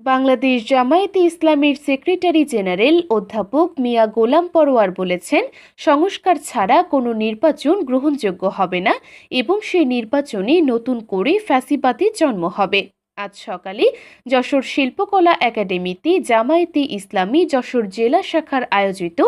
বাংলাদেশ জামায়াতে ইসলামীর secretary general অধ্যাপক মিয়া গোলাম পরোয়ার বলেছেন, সংস্কার ছাড়া কোনো নির্বাচন গ্রহণযোগ্য হবে না এবং সেই নির্বাচনে নতুন করে ফ্যাসিবাদের জন্ম হবে। আজ সকালে যশোর শিল্পকলা একাডেমিতে জামায়াতে ইসলামী যশোর জেলা শাখার আয়োজিত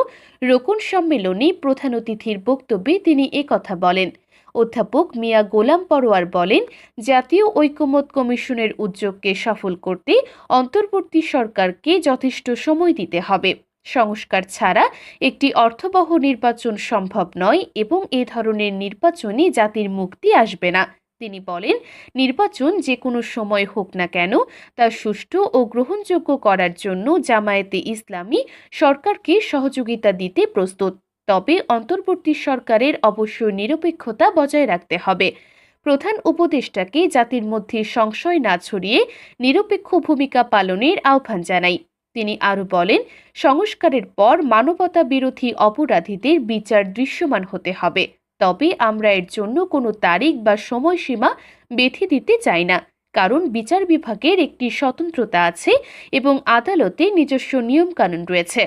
রোকন সম্মেলনে প্রধান অতিথির বক্তব্যে তিনি একথা বলেন। অধ্যাপক মিয়া গোলাম পরোয়ার বলেন, জাতীয় ঐকমত্য কমিশনের উদ্যোগকে সফল করতে অন্তর্বর্তী সরকারকে যথেষ্ট সময় দিতে হবে। সংস্কার ছাড়া একটি অর্থবহ নির্বাচন সম্ভব নয় এবং এ ধরনের নির্বাচনে জাতির মুক্তি আসবে না। তিনি বলেন, নির্বাচন যে কোনো সময় হোক না কেন, তা সুষ্ঠু ও গ্রহণযোগ্য করার জন্য জামায়াতে ইসলামী সরকারকে সহযোগিতা দিতে প্রস্তুত। তবে অন্তর্বর্তী সরকারের অবশ্যই নিরপেক্ষতা বজায় রাখতে হবে। প্রধান উপদেষ্টাকে জাতির মধ্যে সংশয় না ছড়িয়ে নিরপেক্ষ ভূমিকা পালনের আহ্বান জানাই। তিনি আরও বলেন, সংস্কারের পর মানবতা বিরোধী অপরাধীদের বিচার দৃশ্যমান হতে হবে। তবে আমরা এর জন্য কোনো তারিখ বা সময়সীমা বেঁধে দিতে চাই না। কারণ বিচার বিভাগের একটি স্বতন্ত্রতা আছে এবং আদালতে নিজস্ব নিয়মকানুন রয়েছে।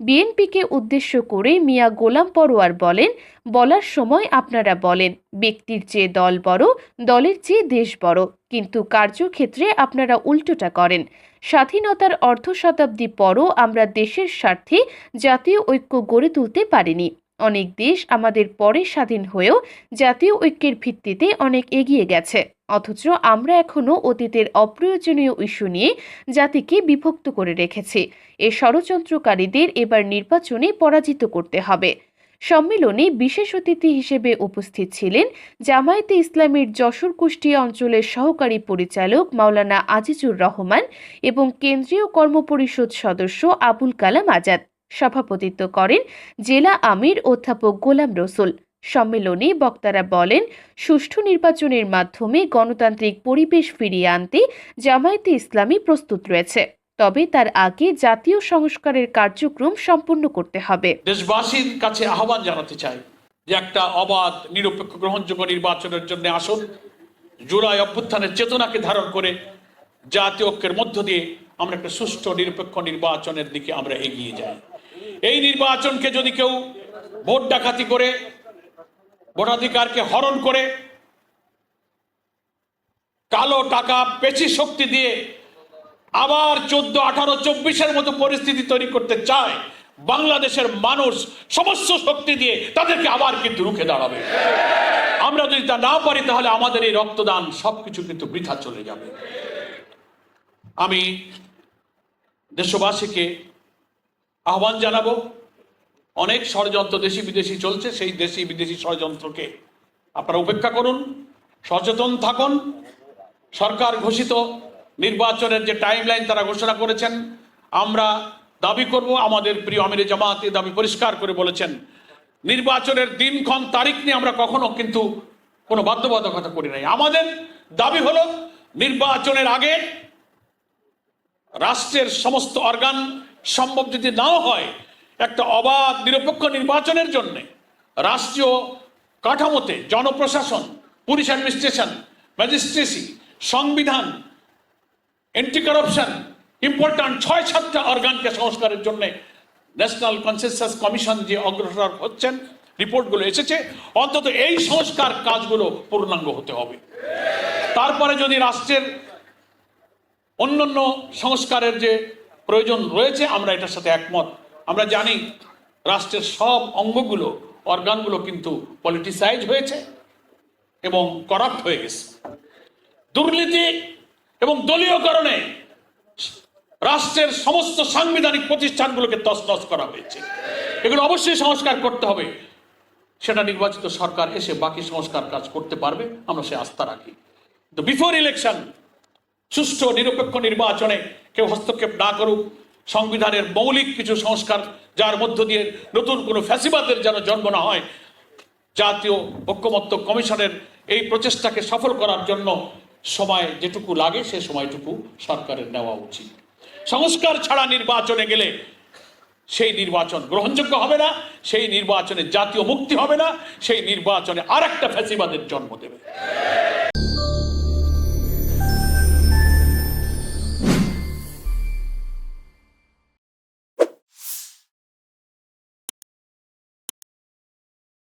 বিএনপিকে উদ্দেশ্য করে মিয়া গোলাম পরোয়ার বলেন, বলার সময় আপনারা বলেন, ব্যক্তির চেয়ে দল বড়, দলের চেয়ে দেশ বড়। কিন্তু কার্যক্ষেত্রে আপনারা উল্টোটা করেন। স্বাধীনতার অর্ধ শতাব্দী পরও আমরা দেশের স্বার্থে জাতীয় ঐক্য গড়ে তুলতে পারিনি। অনেক দেশ আমাদের পরে স্বাধীন হয়েও জাতীয় ঐক্যের ভিত্তিতে অনেক এগিয়ে গেছে। অথচ আমরা এখনও অতীতের অপ্রয়োজনীয় ইস্যু নিয়ে জাতিকে বিভক্ত করে রেখেছি। এ ষড়যন্ত্রকারীদের এবার নির্বাচনে পরাজিত করতে হবে। সম্মেলনে বিশেষ অতিথি হিসেবে উপস্থিত ছিলেন জামায়াতে ইসলামীর যশোর কুষ্টিয়া অঞ্চলের সহকারী পরিচালক মাওলানা আজিজুর রহমান এবং কেন্দ্রীয় কর্মপরিষদ সদস্য আবুল কালাম আজাদ। সভাপতিত্ব করেন জেলা আমির অধ্যাপক গোলাম রসুল। সম্মেলনে বক্তারা বলেন, সুষ্ঠু নির্বাচনের মাধ্যমে গণতান্ত্রিক পরিবেশ ফিরিয়ে আনতে জামায়াতে ইসলামী প্রস্তুত রয়েছে। তবে তার আগে জাতীয় সংস্কারের কার্যক্রম সম্পূর্ণ করতে হবে। দেশবাসীর কাছে আহ্বান জানাতে চাই যে একটা অবাধ, নিরপেক্ষ, গ্রহণযোগ্য নির্বাচনের জন্য আসুন। জুলাই অভ্যুত্থানের চেতনাকে ধারণ করে জাতীয় ঐক্যের মধ্য দিয়ে আমরা একটা সুষ্ঠু, নিরপেক্ষ নির্বাচনের দিকে আমরা এগিয়ে যাই। এই নির্বাচনকে যদি কেউ ভোট ডাকাতি করে ভোটাধিকারকে হরণ করে কালো টাকা, পেশি শক্তি দিয়ে আবার চোদ্দ, আঠারো, চব্বিশের মতো পরিস্থিতি তৈরি করতে চায় বাংলাদেশের মানুষ, সমস্ত শক্তি দিয়ে তাদেরকে আবার কিন্তু রুখে দাঁড়াবে। আমরা যদি তা না পারি, তাহলে আমাদের এই রক্তদান সবকিছু কিন্তু বৃথা চলে যাবে। আমি দেশবাসীকে আহ্বান জানাব অনেক ষড়যন্ত্র দেশি বিদেশি চলছে, সেই দেশি বিদেশি ষড়যন্ত্রকে আপনারা উপেক্ষা করুন, সচেতন থাকুন। সরকার ঘোষিত নির্বাচনের যে টাইমলাইন তারা ঘোষণা করেছেন, আমরা দাবি করব, আমাদের প্রিয় আমির জামাতে দাবি পরিষ্কার করে বলেছেন, নির্বাচনের দিনক্ষণ তারিখ নিয়ে আমরা কখনো কিন্তু কোনো বাধ্যবাধকতা করি নাই। আমাদের দাবি হলো, নির্বাচনের আগে রাষ্ট্রের সমস্ত অর্গান সম্ভব যদি নাও হয় একটা অবাধ নিরপেক্ষ নির্বাচনের জন্য রাষ্ট্রীয় কাঠামোতে জনপ্রশাসন, পুলিশ অ্যাডমিনিস্ট্রেশন, ম্যাজিস্ট্রেসি, সংবিধান এন্টি কারাপশন ইম্পর্ট্যান্ট ছয় সাতটা অর্গানকে সংস্কারের জন্য ন্যাশনাল কনসেনসাস কমিশন যে অগ্রসর হচ্ছেন, রিপোর্টগুলো এসেছে, অন্তত এই সংস্কার কাজগুলো পূর্ণাঙ্গ হতে হবে। তারপরে যদি রাষ্ট্রের অন্যান্য সংস্কারের যে প্রয়োজন রয়েছে, আমরা এটার সাথে একমত। আমরা জানি রাষ্ট্রের সব অঙ্গগুলো অর্গানগুলো কিন্তু পলিটিসাইজ হয়েছে এবং করাপ্ট হয়ে গেছে। দুর্নীতি এবং দলীয়করণে রাষ্ট্রের সমস্ত সাংবিধানিক প্রতিষ্ঠানগুলোকে তছনছ করা হয়েছে। এগুলো অবশ্যই সংস্কার করতে হবে। সেটা নির্বাচিত সরকার এসে বাকি সংস্কার কাজ করতে পারবে, আমরা সে আস্থা রাখি। বিফোর ইলেকশন সুষ্ঠু নিরপেক্ষ নির্বাচনে কেউ হস্তক্ষেপ না করুক সংবিধানের মৌলিক কিছু সংস্কার, যার মধ্য দিয়ে নতুন কোনো ফ্যাসিবাদের যেন জন্ম না হয়, জাতীয় ঐক্যমত্য কমিশনের এই প্রচেষ্টাকে সফল করার জন্য সময় যেটুকু লাগে, সে সময়টুকু সরকারের নেওয়া উচিত। সংস্কার ছাড়া নির্বাচনে গেলে সেই নির্বাচন গ্রহণযোগ্য হবে না, সেই নির্বাচনে জাতীয় মুক্তি হবে না, সেই নির্বাচনে আর একটা ফ্যাসিবাদের জন্ম দেবে।